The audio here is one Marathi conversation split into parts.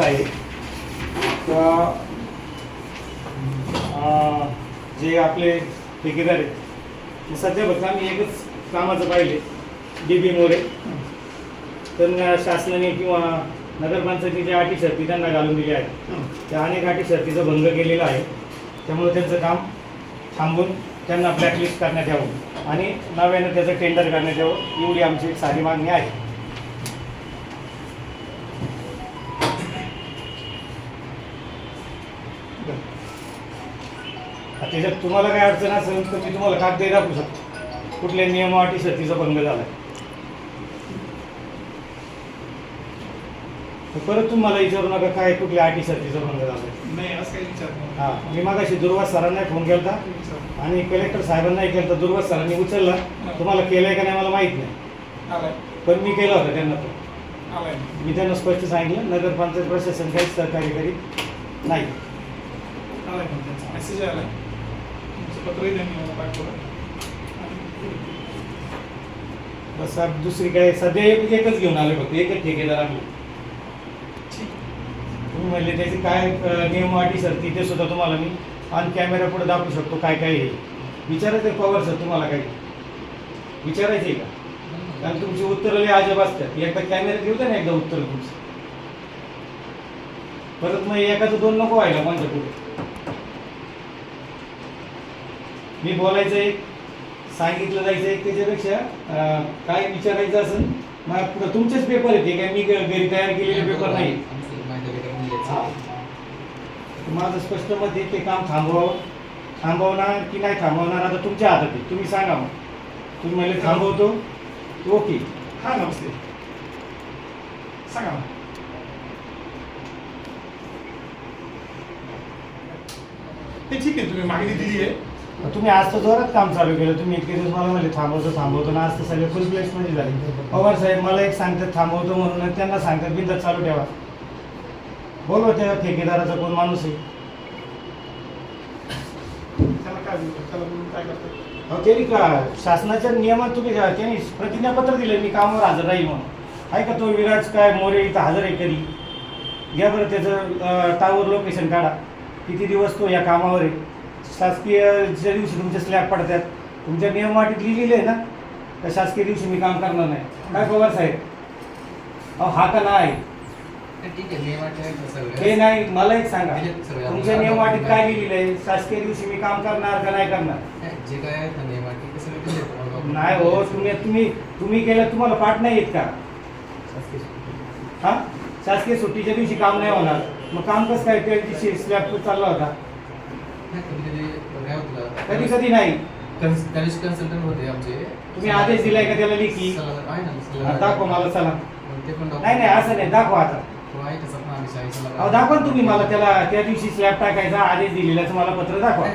असं आहे का जे आपले ठेकेदार आहेत सध्या फक्त आम्ही एकच कामाचं पाहिले डी बी मोरे त्यांना शासनाने किंवा नगरपंचायतीच्या अटी शर्ती त्यांना घालून दिल्या आहेत त्या अनेक अटी शर्तीचा भंग केलेला आहे. त्यामुळे त्यांचं काम थांबून त्यांना ब्लॅकलिस्ट करण्यात यावं आणि नव्यानं त्याचं टेंडर करण्यात यावं एवढी आमची एक साधी मागणी आहे. त्याच्यात तुम्हाला काय अडचण असेल तर मी तुम्हाला कागदही दाखवू शकतो. कुठल्या नियम अटी शर्तीचा भंग झाला परत तुम्हाला विचारू नका काय कुठल्या अटी शर्तीचा भंग झाला नाही असं काही विचार नाही. हा मी मागाशी दुर्वास सरांना फोन केला विचार. आणि कलेक्टर साहेबांनाही केला दुर्वास सरांनी उचलला. तुम्हाला केलंय का नाही मला माहीत नाही. आलाय. पण मी केला होता त्यांना तो आलाय. मी त्यांना स्पष्ट सांगितलं नगरपंचायत प्रशासन काहीच सहकार्य करीत नाही. आलाय पण त्यांचा. मेसेज आलाय. पत्रही त्यांनी पाठवलं. दुसरी काय सध्या एक एकच घेऊन आले फक्त एकच ठेकेदार आम्ही. तुम्ही म्हणले त्याचे काय नियम अटी सर तिथे सुद्धा तुम्हाला मी ऑन कॅमेरा पुढे दाखवू शकतो काय काय आहे. विचारायचं पवार सर तुम्हाला काही विचारायचं आहे का? कारण तुमची उत्तरं लय अजब असतात. एकदा कॅमेरा घेऊ ना एकदा उत्तर तुमचं. परत मग एकाचं दोन नको व्हायला माझ्या पुढे मी बोलायचं एक सांगितलं जायचं एक त्याच्यापेक्षा काय विचारायचं असेल मग पुढं तुमचेच पेपर आहेत हे काय मी घरी तयार केलेले पेपर नाही. माझं स्पष्ट मत आहे ते काम थांबवावं. थांबवणार की नाही थांबवणार आता तुमच्या हातात आहे. तुम्ही सांगा मग. तुम्ही म्हणले थांबवतो. ओके. हा नमस्ते. सांगा ते ठीक आहे तुम्ही मागणी दिली आहे. तुम्ही आज तर जोरात काम चालू केलं. तुम्ही इतके दिवस मला म्हणले थांबवतो थांबवतो. ना आज तर सगळे फुलमध्ये झाले. पवार साहेब मला एक सांगतात थांबवतो म्हणून. त्यांना सांगतात बिंदात चालू ठेवा. बोलवा त्या ठेकेदाराचा कोण माणूस आहे. अहो, त्यांनी का शासनाच्या नियमात तुम्ही त्यांनी प्रतिज्ञापत्र दिलं मी कामावर हजर राहील म्हणून. आहे का तो विराज काय मोरे इथं हजर आहे कधी? घ्या बरं त्याचं टावर लोकेशन काढा. किती दिवस तो या कामावर आहे? शासकीय ज्या दिवशी तुमचे स्लॅब पडतात. तुमच्या नियमवाटीत लिहिलेलं आहे ना त्या शासकीय दिवशी मी काम करणार नाही. काय पवार साहेब? अहो हा का नाही? ठीक आहे हे नाही मला एक सांगा. तुमच्या नियमवाटीत काय लिहिलेलं आहे? शासकीय दिवशी मी काम करणार का नाही करणार? नाही, जे काय आहे ना ते सगळं. नाही हो तुम्ही तुम्ही तुम्ही केलं तुम्हाला पाठ नाही येत का? शासकीय हा? शासकीय सुट्टीच्या दिवशी काम नाही होणार. मग काम कसं काय? त्या दिवशी स्लॅब चालला होता. कधी कधी नाही. दिवशी कन्सल्टंट होते आमचे. तुम्ही आदेश दिलाय का त्याला लेखी? हा. दाखवा मला चला नाही नाही असं नाही दाखवा आता. हो. अहो दाखवा ना तुम्ही मला त्याला त्या दिवशी स्लॅब टाकायचा आदेश दिलेला मला पत्र दाखवा.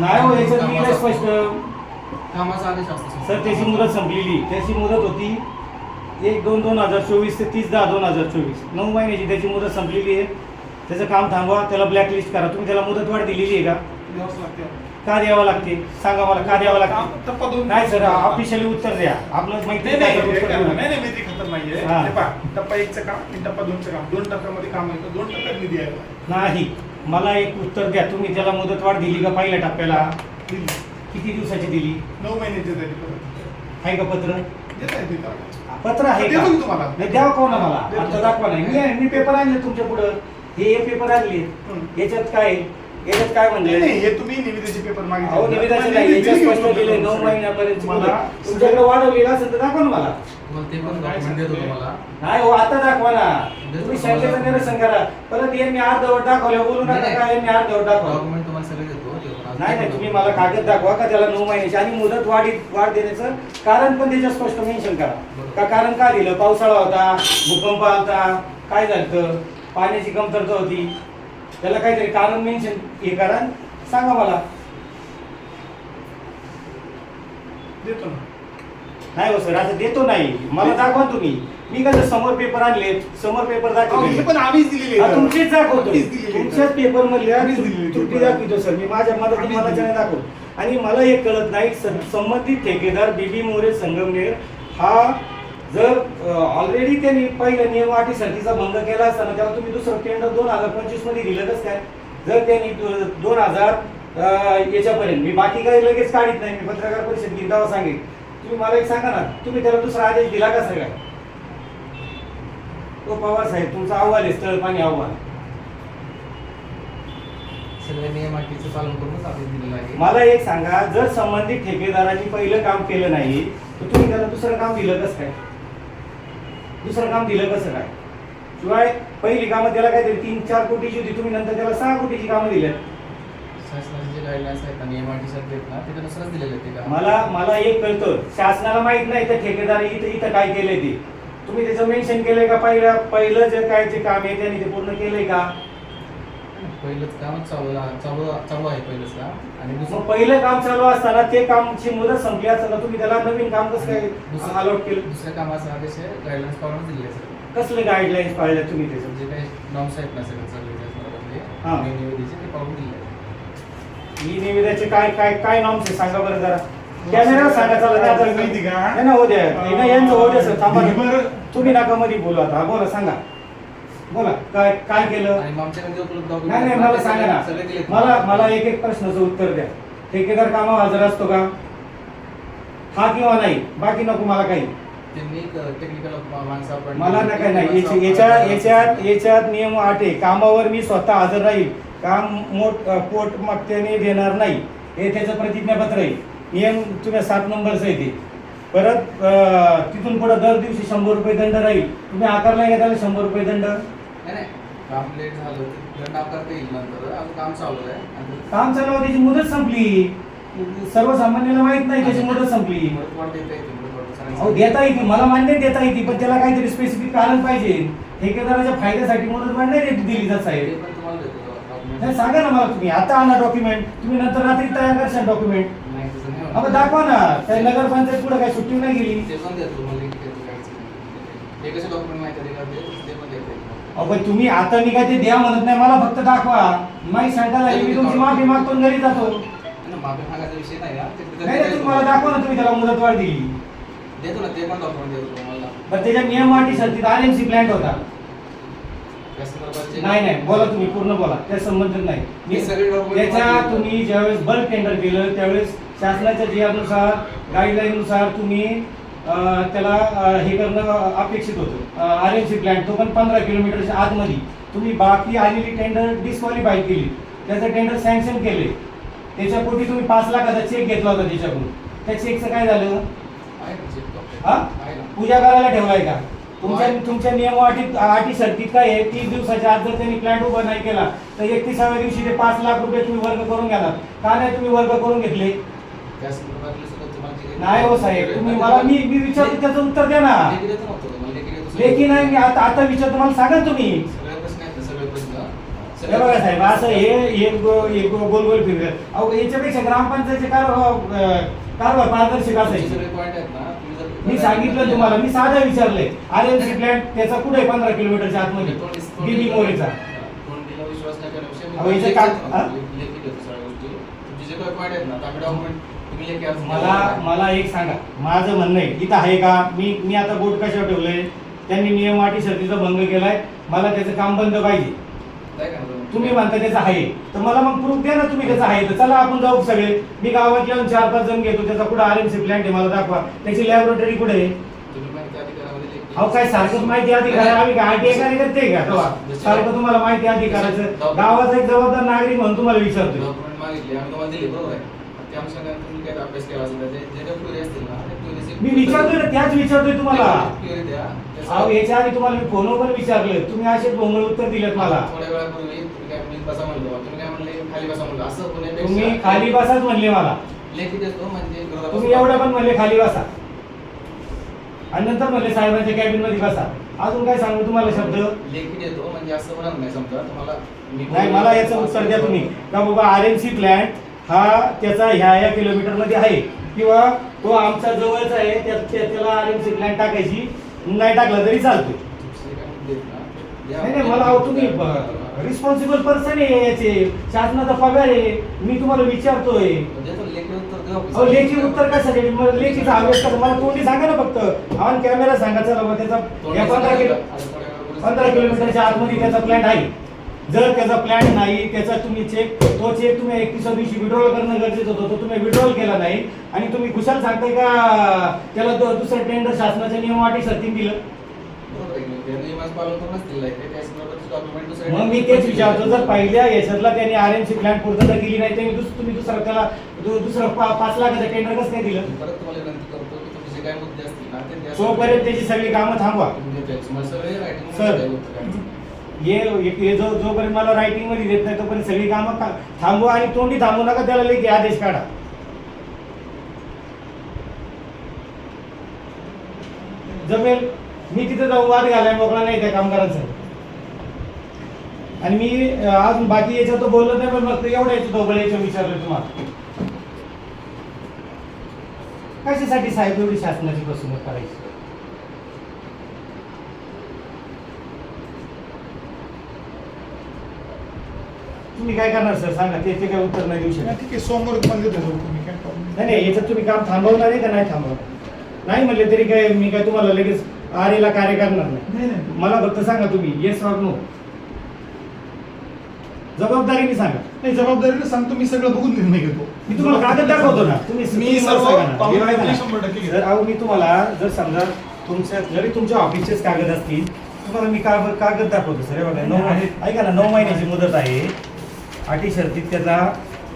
नाही, हो याच्यात लिहिलंय. स्पष्ट. सर त्याची मुदत संपलेली. त्याची मुदत होती एक दोन दोन हजार चोवीस ते तीस दहा दोन हजार चोवीस. नऊ महिन्याची त्याची मुदत संपलेली आहे. त्याचं काम थांबवा त्याला ब्लॅकलिस्ट करा. तुम्ही त्याला मुदत वाढ दिलेली आहे का? द्यावंच लागते का द्यावं लागते? सांगा मला का द्यावं लागते? टप्पा दोन नाही सर ऑफिशियली उत्तर द्या. आपलं माहिती नाही नाही? नाही उत्तर देऊ नाही नका. नाही माहिती खतर नाहीये. हा. हे पहा टप्पा एकचं काम आणि टप्पा दोनचं काम. दोन टप्प्यामध्ये काम आहे तर दोन टप्प्यात निधी आहे. नाही. मला एक उत्तर द्या. तुम्ही त्याला मुदत वाढ दिली का पहिल्या टप्प्याला? दिली. किती दिवसाची दिली? नऊ महिन्याचे तरी परत आहे का पत्र? देत आहे तिथं पत्र. आहे का देतो मी तुम्हाला. नाही द्यावं कोणा मला? देतो. आता दाखवा नाही मी मी पेपर आणले तुमच्या पुढं. हे हे पेपर आणले. याच्यात काय? याच्यात काय म्हणले? नाही, हे तुम्ही निविदेचे पेपर मागितले. अहो निवेदन नाही याच्यात स्पष्ट दिले नऊ महिन्यापर्यंत मला तुमच्याकडे वाढवलेलं असेल तर दाखवा ना मला. तुम्हाला ते पण डॉक्युमेंट देतो तुम्हाला. नाही हो आता दाखवा ना. तुम्ही शंकेचं निरसन करा. परत यांनी अर्धवट दाखवलं बोलू नका नाही, काय यांनी अर्धवट दाखवा. डॉक्युमेंट तुम्हाला सगळे देतो ते पण आज नाही नाही. तुम्ही मला कागद दाखवा का? त्याला नऊ महिन्याची आणि मुदत वाढीत वाढ देण्याचं कारण पण त्याच्यात स्पष्ट मेन्शन करा. का? कारण का दिलं? पावसाळा होता भूकंप आलता काय झालं? पाण्याची कमतरता होती. त्याला काहीतरी कारण मेन्शन हे करा. सांगा मला. देतो ना. नाही हो सर असं देतो नाही. मला दाखवा तुम्ही. मी कसं समोर पेपर आणले समोर पेपर हे दाखवले पण आम्हीच दिलेली हा, आहे. तुमचीच दाखवतो. आम्हीच दिलेली आहे. तुमच्याच पेपर मधल्या आम्हीच दिलेली. त्रुटी दाखवतो सर मी माझ्या मदत आम्हीच मला दिलेली. नाही दाखवतो. आणि मला एक कळत नाही स- संबंधित ठेकेदार बीबी मोरे संगमनेर हा जर ऑलरेडी त्यांनी पहिल्या नियम अटी शर्तीचा भंग केला असताना त्याला तुम्ही दुसरं टेंडर दोन हजार पंचवीसमध्ये दिलं कसं काय? जर त्यांनी दोन हजार याच्यापर्यंत मी बाकी काही लगेच काढत नाही मी पत्रकार परिषद तेव्हा सांगेन. तुम्ही मला एक सांगा ना तुम्ही त्याला दुसरा आदेश दिला का सगळ्या तो पवार साहेब तुमचा अहवाल आहे स्थळ पाणी अहवाल. मला एक सांगा जर संबंधित ठेकेदारांनी पहिलं काम केलं नाही तर तुम्ही त्याला दुसरं काम दिलं कसं काय? दुसरं काम दिलं कसं काय? शिवाय पहिली कामं त्याला काहीतरी तीन चार कोटीची होती. तुम्ही नंतर त्याला सहा कोटीची कामं दिल्यात शासनाचे जे गाईडलाईन्स आहेत ना दिलेले ते मला मला एक कळतं. शासनाला माहीत नाही तर ठेकेदार इथं इथं काय केलंय ते. तुम्ही त्याचं मेन्शन केलंय का? पहिलं पहिलं जे काय जे काम आहे त्यांनी ते पूर्ण केलंय का? पहिलंच कामच चालू चालू चालू आहे पहिलंच काम. आणि मग दुसरं पहिलं काम चालू असताना ते कामची मुदत संपली असताना तुम्ही त्याला नवीन काम कसं काय दुसरं अलॉट केलं? दुसऱ्या कामाचा आदेश आहे गाईडलाईन्स पाळूनच दिलेले आहे सगळे. कसले गाईडलाईन्स पाळल्या तुम्ही त्याचं? जे काही नॉर्म्स आहेत ना सगळे सगळे हा. त्याच्यामध्ये निवेदीचे ते पाळून दिले आहेत. ही निविदाचे काय काय काय नॉर्म्स आहे सांगा बरं जरा. कॅमेरा सांगा चला त्या आता- माहिती का? नाही ना हो द्या. नाही ना, यांचं हो द्या सर. थांबा बरं. तुम्ही नका मध्ये बोलू आता. हा, बोला सांगा. बोला काय काय केलं? आणि मग आमच्याकडे उपलब्ध document नाही नाही मला सांगा ना. सगळे मला मला एक एक प्रश्नाचं उत्तर द्या. ठेकेदार कामावर हजर असतो का? हा किंवा नाही? बाकी नको मला काही. त्यांनी टेक्निकल मला ना काय नाही. याच्या- याच्यात याच्यात याच्यात नियम आठ आहे. कामावर मी स्वतः हजर राहील. काम मोठ पोट मागत्याने देणार नाही. हे त्याचं प्रतिज्ञापत्र आहे. नियम तुम्ही सात नंबरचं आहे ते. परत अ, तिथून पुढे दर दिवशी शंभर रुपये दंड राहील. तुम्ही आकारला का त्याला शंभर रुपये दंड? काम लेट झालं तर येईल नंतर. अजून काम चालू आहे. आणि काम चालू त्याची मुदत संपली. सर्वसामान्याला माहीत नाही त्याची मुदत संपली. देता येते मुदतवाढ अहो देता येते मला मान्य आहे देता येते पण त्याला काहीतरी स्पेसिफिक कारण पाहिजे. ठेकेदाराच्या फायद्यासाठी मुदत नाही देत- दिली जात ते साहेब पण तुम्हाला देतो document. नाही सांगा ना मला तुम्ही. आता आणा डॉक्युमेंट तुम्ही नंतर रात्री तयार करशाल डॉक्युमेंट नाही तसं नाही अहो होणार. दाखवा ना. त्या नगरपंचायत पुढे काय सुट्टी नाही गेली. ते पण देतो तुम्हाला लिखित देतो काहीच नाही. हे कसे डॉक्युमेंट माहिती आहे का ते ते पण देतो अहो तुम्ही आता मी काय ते द्या म्हणत नाही. मला फक्त दाखवा. माही झाली मी तुमची माफी मागतो आणि घरी जातो. माफी मागायचा विषय नाही हा. ते- ते- नाही नाही, तुम्ही मला दाखवा ना तुम्ही त्याला मुदत वाढ दिली. देतो ना ते पण डॉक्युमेंट देतो तुम्हाला. बरं त्याच्या नियम अटी शर्तीत आर एम सी प्लॅन्ट होता. त्या नाही नाही बोला तुम्ही पूर्ण बोला. त्या संबंधित नाही. हे मी- सगळे त्याच्या तुम्ही ज्यावेळेस बल्क टेंडर केलं त्यावेळेस शासनाच्या जियानुसार गाईडलाईन नुसार तुम्ही त्याला हे करणं अपेक्षित होतं. आर एम सी प्लॅन्ट तो पण पंधरा किलोमीटरच्या आतमध्ये. तुम्ही बाकी आलेली टेंडर डिस्क्वालिफाय केली. त्याचं टेंडर सँक्शन केले. त्याच्या पोटी तुम्ही पाच लाखाचा चेक घेतला होता त्याच्याकडून. त्या चेकचं काय झालं. हा? पूजा करायला ठेवलाय का? तुमच्या. तुमच्या नियम अटी अटी शर्तीत काय आहे? तीस दिवसाच्या आत जर त्यांनी प्लॅन उभा नाही केला तर एकतीसाव्या दिवशी ते पाच लाख रुपये तुम्ही वर्ग करून घ्याला का नाही तुम्ही वर्ग करून घेतले? नाही हो साहेब तुम्ही मला मी मी विचारतो त्याचं उत्तर द्या ना. लेखी नाही मी आता आता विचारतो मला सांगा तुम्ही. हे बघा साहेब असं हे एक गो- एक गो- गोल गोल फिरत अहो याच्यापेक्षा ग्रामपंचायतचे कारभार अं, कारभार पारदर्शक असायचे. मी सांगितलं तुम्हाला मी साधा विचारले आर एम सी प्लॅन त्याचा कुठे पंधरा किलोमीटरच्या आतमध्ये? बीबी मोरेचा. अहो, याचे का- हा? मला. मला एक सांगा. माझं म्हणणं आहे इथं आहे का? मी मी आता बोट कशावर ठेवलंय? त्यांनी नियम अटी शर्तीचा भंग केलाय. मला त्याचं काम बंद पाहिजे. तुम्ही म्हणता त्याचं आहे. तर मला मग प्रूफ द्या ना तुम्ही त्याचं आहे. तर चला आपण जाऊ सगळे. मी गावात येऊन चार पाच जण घेतो. त्याचा कुठं आर एम सी प्लॅन्ट आहे मला दाखवा. त्याची लॅबोरेटरी कुठे आहे? अहो काय सारखंच माहिती अधिकार? आम्ही काय आरटीआय कार्यकर्ते का? तेव्हा सारखं तुम्हाला माहिती अधिकाराचं. गावाचा एक जबाबदार नागरिक म्हणून तुम्हाला विचारतोय. अभ्यास केला असेल जे काही असतील ना मी विचारतोय ना त्याच विचारतोय तुम्हाला. द्या. त्याचं- अहो याच्या आधी तुम्हाला मी फोनवर पण विचारलं. तुम्ही असे भोंगळ उत्तर दिलेत मला. थोड्या वेळापूर्वी तुम्ही काय मी बसा म्हणलो तुम्ही काय म्हणले खाली बसा म्हणलो. असं होण्यापेक्षा तुम्ही खाली बसाच म्हणले मला. लेखी देतो म्हणजे विरोधाभास- तुम्ही एवढं पण म्हणले खाली बसा. आणि नंतर म्हणले साहेबांच्या कॅबिनमध्ये बसा. अजून काय सांगू तुम्हाला शब्द? लेखी देतो म्हणजे असं होणार नाही समजा. तुम्हाला मी नाही मला याचं उत्तर द्या तुम्ही. का बाबा आर एम सी प्लॅन्ट हा त्याचा ह्या ह्या किलोमीटरमध्ये आहे. किंवा तो आमच्या जवळचा आहे त्या- त्याला आर एम सी प्लॅन टाकायची. नाही टाकला तरी चालतो नाही नाही मला अहो तुम्ही रिस्पॉन्सिबल पर्सन आहे याचे. शासनाचा पगार आहे. मी तुम्हाला विचारतोय. लेखी उत्तर अहो लेखी उत्तर कशासाठी? मग लेखीचा अभ्यास कसा? मला तोंडी सांगा ना फक्त. ऑन कॅमेरा सांगा चला त्याचा या पंधरा किलो पंधरा किलोमीटरच्या आतमध्ये त्याचा प्लॅन आहे. जर त्याचा प्लॅन नाही त्याचा तुम्ही चेक तो चेक तुम्ही एकतीस दिवशी विड्रॉल करणं गरजेचं होतं तो तुम्ही विड्रॉल केला नाही आणि तुम्ही खुशाल सांगताय का त्याला दु- दुसरं टेंडर शासनाच्या नियम अटी शर्तीन दिलं मग मी तेच विचारतो जर पहिल्या याच्यातला त्यांनी आर एम सी प्लॅन पूर्तता केली नाही तर मी दुस- तुम्ही दुसरा त्याला दु- दुसरं पा- पाच लाखाचं टेंडर कसं काय दिलं परत तुम्हाला विनंती करतो की तुमचे जे काय मुद्दे असतील ना ते द्या. तोपर्यंत त्याची सगळी कामं थांबवा तुम्ही देताय. तुम्हाला सगळे writing सर. उत्तर. हे हे जो जोपर्यंत मला रायटिंगमध्ये देत नाही तोपर्यंत सगळी कामं थांबू थांबवा आणि तोंडी थांबू नका त्याला लेखी आदेश काढा. जमेल. मी तिथे जाऊन वाद घालाय मोकळा नाही त्या कामगारांचा. आणि मी आज अजून बाकी याच्यात तो बोलत नाही पण फक्त एवढ्या याच्या दोघं याच्यावर विचारलं तुम्हाला. कशासाठी साहेब एवढी शासनाची बसून करायची? तुम्ही काय करणार सर सांगा. ते ते काय उत्तर नाही देऊ शकत. ठीक आहे. सोमवार देतो तुम्ही काय problem नाही. नाही याच्यात तुम्ही काम थांबवणार आहे का नाही थांबवणार? नाही म्हणले तरी काय मी काय तुम्हाला लगेच आरेला कार्य करणार नाही. नाही नाही. मला फक्त सांगा तुम्ही येस ऑर नो जबाबदारीने सांगा. नाही जबाबदारीने सांगतो मी सगळं बघून निर्णय घेतो. मी तुम्हाला कागद दाखवतो ना. तुम्ही मी तुम्ही मला सर्व सांगा ना. पाहून हे बघा ना. शंभर टक्के घेतो. जर अहो मी तुम्हाला जर समजा तुमच्या जरी तुमच्या ऑफिसचेच कागद असतील तुम्हाला मी कागद कागद दाखवतो सर हे बघा नऊ आहेत. ऐका ना नऊ महिन्याची मुदत आहे. अटी शर्तीत त्याचा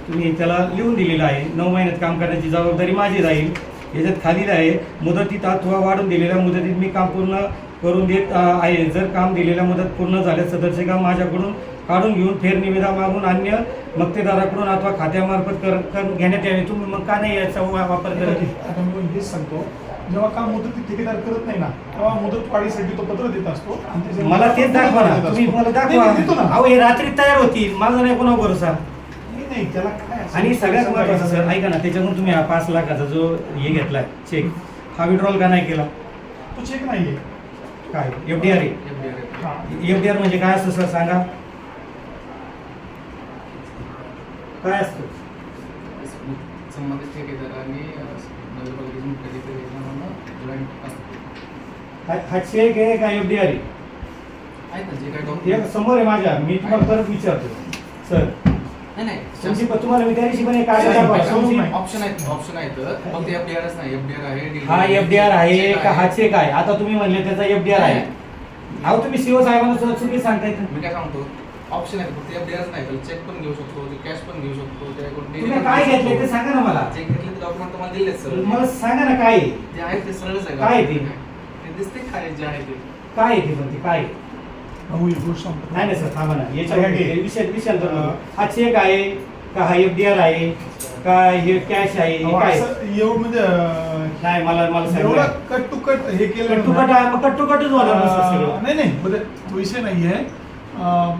तुम्ही त्याला लिहून दिलेलं आहे. नऊ महिन्यात काम करण्याची जबाबदारी माझी राहील. याच्यात खालील आहे मुदतीत अथवा वाढून दिलेल्या मुदतीत मी काम पूर्ण करून देत आहे. जर काम दिलेल्या मुदत पूर्ण झाल्यास सदस्य काम माझ्याकडून काढून घेऊन फेरनिविदा मागून अन्य मक्तेदाराकडून अथवा खात्यामार्फत कर, घेण्यात यावे. तुम्ही मग का नाही याचा वापर करत आता मी हेच सांगतो. जेव्हा काम मुदत ठेकेदार करत नाही ना तेव्हा मुदत वाढीसाठी तो पत्र देत असतो आणि त्याच्या- मला तेच दाखवा ना. तुम्ही मला नाही, नाही, देतो दाखवा ना. अहो हे रात्री तयार होतील. माझा नाही कोणा भरोसा. नाही, नाही त्याला काय असेल? आणि सगळ्यात महत्वाचं सर ऐका ना त्याच्यातून तुम्ही हा पाच लाखाचा जो हे घेतलाय चेक हा विड्रॉल का नाही केला? तो चेक नाहीये. काय? FDR FDR. हा. एफडीआर म्हणजे काय असतं सर सांगा. काय असतं? संबंधित ठेकेदारांनी अं, हा हा चेक आहे का आहे? समोर आहे माझ्या. मी तुम्हाला परत विचारतो. सर नाही नाही. तुमची तुम्हाला दिवशी पण एक कागद दाखवा. तुमची-. ऑप्शन आहेत ऑप्शन आहेत. फक्त नाही. एफडीआर आहे DDR हा एफडीआर आहे check का? हा चेक आहे. आता तुम्ही म्हणले त्याचा एफडीआर आहे. अहो तुम्ही सीओ साहेबांना सुद्धा चुकी सांगताय. मी काय सांगतो? ऑप्शन आहेत फक्त एफडीआरच नाही तर चेक पण घेऊ शकतो कॅश पण घेऊ शकतो तुम्ही काय घेतले ते. सांगा ना मला जे घेतले ते डॉक्युमेंट तुम्हाला दिलेत सर मला सांगा ना काय आहे? जे आहेत ते सरळच आहे काय ते? ते दिसते खाली जे आहे ते काय आहे ते पण ते काय आहे? भाऊ एक गोष्ट सांगतो. नाही नाही सर थांबा ना काय आहे? विषय नको. हा चेक आहे का हा एफडीआर आहे का हे कॅश आहे हे अहो, काय असं एवढं म्हणजे अं, नाही मला मला एवढं सांगा कट टू कट हे केलं ना. कट आहे, मग कट्टू कटच होणार ना सर अं, सगळं नाही नाही म्हणजे तो विषय नाहीये अं,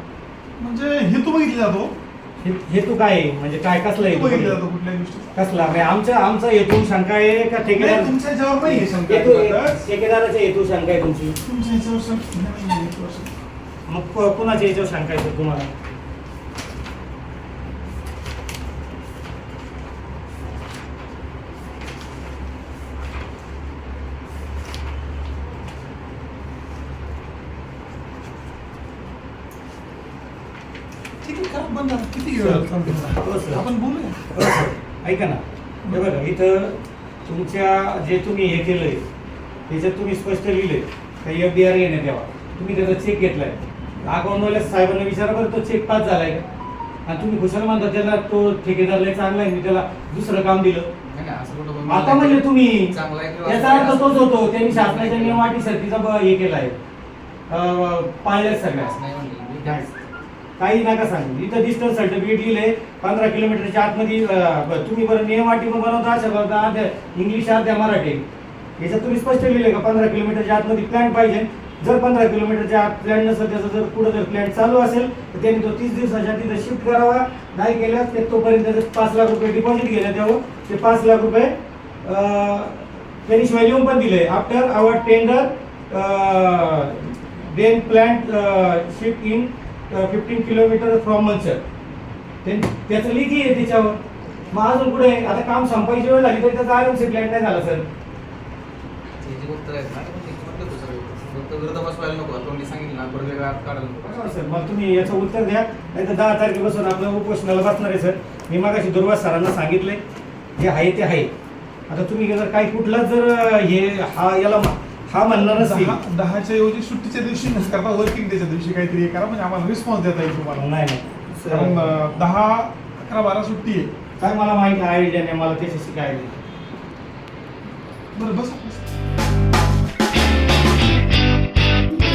म्हणजे हेतू बघितला जातो? हे- हेतू काय आहे म्हणजे काय कसला हेतू बघितला जातो कुठल्याही गोष्टी? कसला? म्हणजे आमच्या आमचा हेतू शंका आहे का ठेकेदार? तुमच्या याच्यावर नाही आहे शंका हेतू अजिबातच. ठेकेदाराचा हेतू शंका आहे तुमची. तुमच्या याच्यावर शंका नाही. मग को- कोणाच्या याच्यावर शंका आहे तुम्हाला? ठीक आहे करा बंद. किती सर. हो, सर. आपण बोलूया हो, सर. ऐका ना हे बघा इथं तुमच्या जे तुम्ही हे केलंय त्याच्यात तुम्ही स्पष्ट लिहिलंय का एफ डी आर येण्यात यावा तुम्ही त्याचा चेक घेतलाय अकाउंटवाल्या साहेबांना विचारा बरं तो चेक पास झालाय का आणि तुम्ही कुशल म्हणता त्याला तो ठेकेदार लय चांगला आहे मी त्याला दुसरं काम दिलं नाही, नाही, असं कुठं आता म्हणजे तुम्ही चांगला आहे किंवा याचा अर्थ तोच होतो त्यांनी शासनाच्या नियम अटी शर्तीचा ब- हे केलाय पाळल्यात सगळ्या असं नाही म्हणलं मी. नाही. काही नका सांगू. इथं डिस्टन्स सर्टिफिकेट लिहिले पंधरा किलोमीटरच्या आतमध्ये तुम्ही बरं नियम पण बनवता अशा बनवता इंग्लिश अर्ध्या मराठी. याच्यात तुम्ही स्पष्ट लिहिले का? पंधरा किलोमीटरच्या आतमध्ये प्लॅन पाहिजे. जर पंधरा किलोमीटरच्या आत प्लॅन नसेल त्याचा जर पुढं जर प्लॅन चालू असेल तर त्यांनी तो तीस दिवसाच्या तिथं शिफ्ट करावा. नाही केल्यास ते तोपर्यंत पाच लाख रुपये डिपॉझिट केलं त्यावर. ते पाच लाख रुपये त्यांनी शिवाय लिहून पण दिले after our tender then plan shift in fifteen kilometre from Manchar त्याचं लिखी आहे त्याच्यावर. मग अजून पुढे आता काम संपायची वेळ झाली तरी त्याचा आराम प्लॅन नाही झाला सर. म्हणतो सर. मग तुम्ही याचं उत्तर द्या. नाही तर दहा तारखेपासून आपलं उपोषणाला बसणार आहे सर. मी मागाशी दुर्वास सरांना सांगितलंय जे आहे ते आहे. आता तुम्ही जर काही कुठला जर हे हा याला हा म्हणणार दहा दहाच्या ऐवजी सुट्टीच्या दिवशी न करता वर्किंग डेच्या दिवशी काहीतरी हे करा म्हणजे आम्हाला रिस्पॉन्स देता येईल तुम्हाला. नाही नाही. कारण सर, दहा अकरा बारा सुट्टी आहे. काय मला माहिती आयडिया नाही मला त्याच्याशी काय. बरं बस.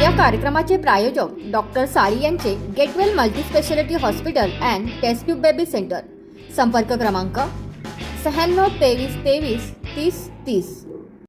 या कार्यक्रमाचे प्रायोजक डॉक्टर साळी यांचे get well multispeciality hospital and test tube baby centre. संपर्क क्रमांक शहाण्णव तेवीस तेवीस तीस तीस.